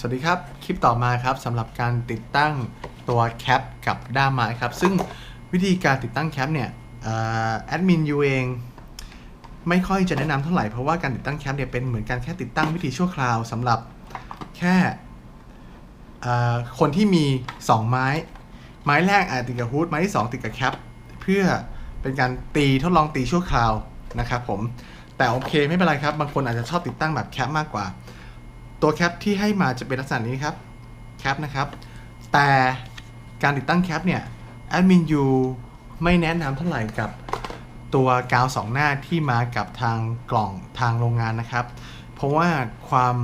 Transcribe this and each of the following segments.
สวัสดีครับ คลิปต่อมาครับสำหรับการติดตั้งตัวแคปกับด้ามไม้ครับ ซึ่งวิธีการติดตั้งแคปเนี่ยออแอดมินยูเองไม่ค่อยจะแนะนำเท่าไหร่ เพราะว่าการติดตั้งแคปเนี่ยเป็นเหมือนการแค่ติดตั้งวิธีชั่วคราวสำหรับแค่คนที่มี 2 ไม้ ไม้แรกอาจติดกับฮูดไม้ที่ 2 ติดกับแคปเพื่อเป็นการตีทดลองตีชั่วคราวนะครับผมแต่โอเคไม่เป็นไรครับ บางคนอาจจะชอบติดตั้งแบบแคปมากกว่า ตัวแคปที่ให้มาจะเป็นลักษณะนี้ครับแคปนะครับ แต่การติดตั้งแคปเนี่ยแอดมินยูไม่แนะนำเท่าไหร่กับตัวกาวสองหน้าที่มากับทางกล่องทางโรงงานนะครับ เพราะว่าความ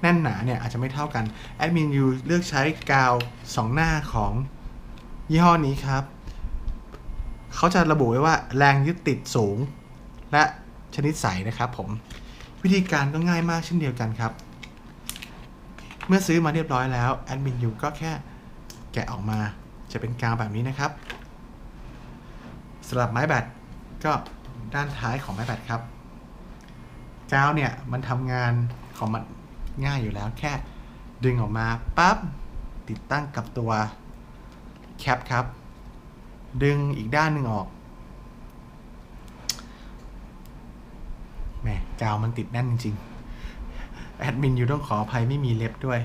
แน่นหนาเนี่ยอาจจะไม่เท่ากันแอดมินยูเลือกใช้กาวสองหน้าของยี่ห้อนี้ครับ เขาจะระบุไว้ว่าแรงยึดติดสูง และชนิดใสนะครับผม วิธีการก็ง่ายมากเช่นเดียวกันครับ เมื่อซื้อมาเรียบร้อยแล้วแอดมินยูก็แค่แกะออกมาจะเป็นกาวแบบนี้นะครับสำหรับไม้แบตก็ด้านท้ายของไม้แบตครับกาวเนี่ยมันทำงานของมันง่ายอยู่แล้วแค่ดึงออกมาปั๊บติดตั้งกับตัวแคปครับ ดึงอีกด้านหนึ่งออกแหมกาวมันติดแน่นจริงๆ แอดมินอยู่ต้องขออภัยไม่มีเล็บด้วย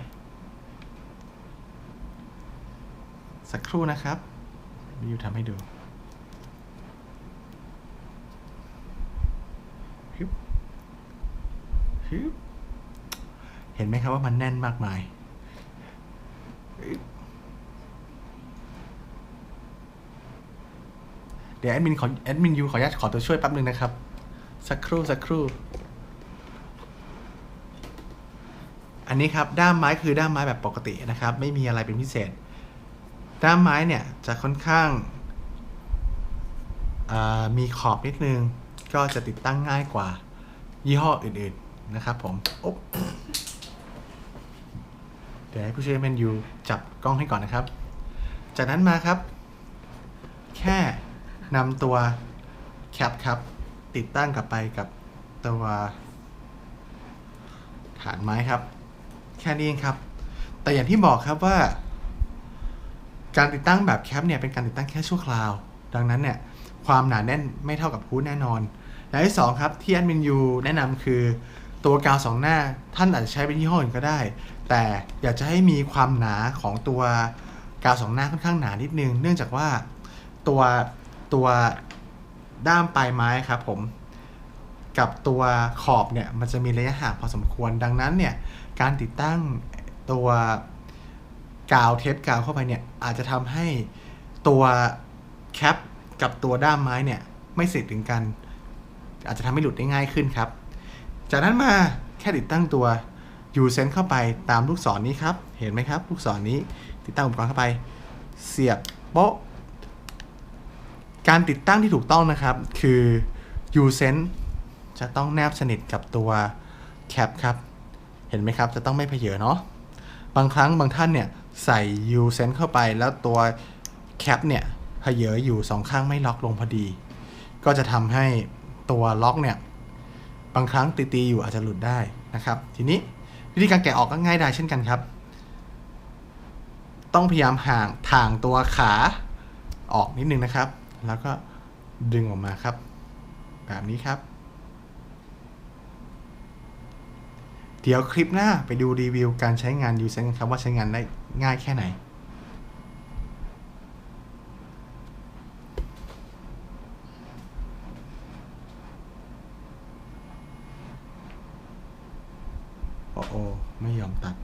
สักครู่นะครับวิวทำให้ดูฮึบฮึบเห็นไหมครับว่ามันแน่นมากมายเดี๋ยวแอดมินขอแอดมินยูขออนุญาตขอตัวช่วยแป๊บนึงนะครับ สักครู่สักครู่ อันนี้ครับด้ามไม้คือด้ามไม้แบบปกตินะครับ ไม่มีอะไรเป็นพิเศษ ด้ามไม้เนี่ยจะค่อนข้างามีขอบนิดนึง ก็จะติดตั้งง่ายกว่ายี่ห้ออื่นๆนะครับผมอุ๊บเดี๋ยวให้ผู้ช่วยแมนยูจับกล้องให้ก่อนนะครับ จากนั้นมาครับ แค่นำตัวแคปครับ ติดตั้งกลับไปกับตัวฐานไม้ครับ แค่นี้เองครับ แต่อย่างที่บอกครับว่า การติดตั้งแบบแคปเนี่ยเป็นการติดตั้งแค่ชั่วคราว ดังนั้นเนี่ยความหนาแน่นไม่เท่ากับฮูดแน่นอนและที่สองครับที่แอดมินยูแนะนำคือตัวกาวสองหน้าท่านอาจจะใช้เป็นยี่ห้ออื่นก็ได้ แต่อยากจะให้มีความหนาของตัวกาวสองหน้าค่อนข้างหนานิดนึง เนื่องจากว่าตัวตัวด้ามปลายไม้ครับผม กับตัวขอบเนี่ยมันจะมีระยะห่างพอสมควรดังนั้นเนี่ยการติดตั้งตัวกาวเทปกาวเข้าไปเนี่ยอาจจะทำให้ตัวแคปกับตัวด้ามไม้เนี่ยไม่เสร็จถึงกัน อาจจะทำให้หลุดได้ง่ายขึ้นครับ จากนั้นมาแค่ติดตั้งตัวยูเซนเข้าไปตามลูกศรนนี้ครับ เห็นไหมครับ ลูกศรนนี้ติดตั้งอุปกรณ์เข้าไป เสียบโป๊ะ การติดตั้งที่ถูกต้องนะครับ คือ u s e n จะต้องแนบสนิทกับตัวแคปครับ เห็นไหมครับ จะต้องไม่เพเยอเนาะ บางครั้งบางท่านเนี่ยใส่ u s e n เข้าไปแล้วตัวแคปเนี่ยเพเยออยู่สองข้างไม่ล็อกลงพอดี ก็จะทำให้ตัวล็อกเนี่ยบางครั้งตีๆอยู่อาจจะหลุดได้นะครับ ทีนี้วิธีการแกะออกก็ง่ายได้เช่นกันครับ ต้องพยายามห่างถ่างตัวขาออกนิดนึงนะครับ แล้วก็ดึงออกมาครับ แบบนี้ครับ เดี๋ยวคลิปหน้าไปดูรีวิวการใช้งานยูเซนครับว่าใช้งานได้ง่ายแค่ไหนโอ้โอไม่ยอมตัด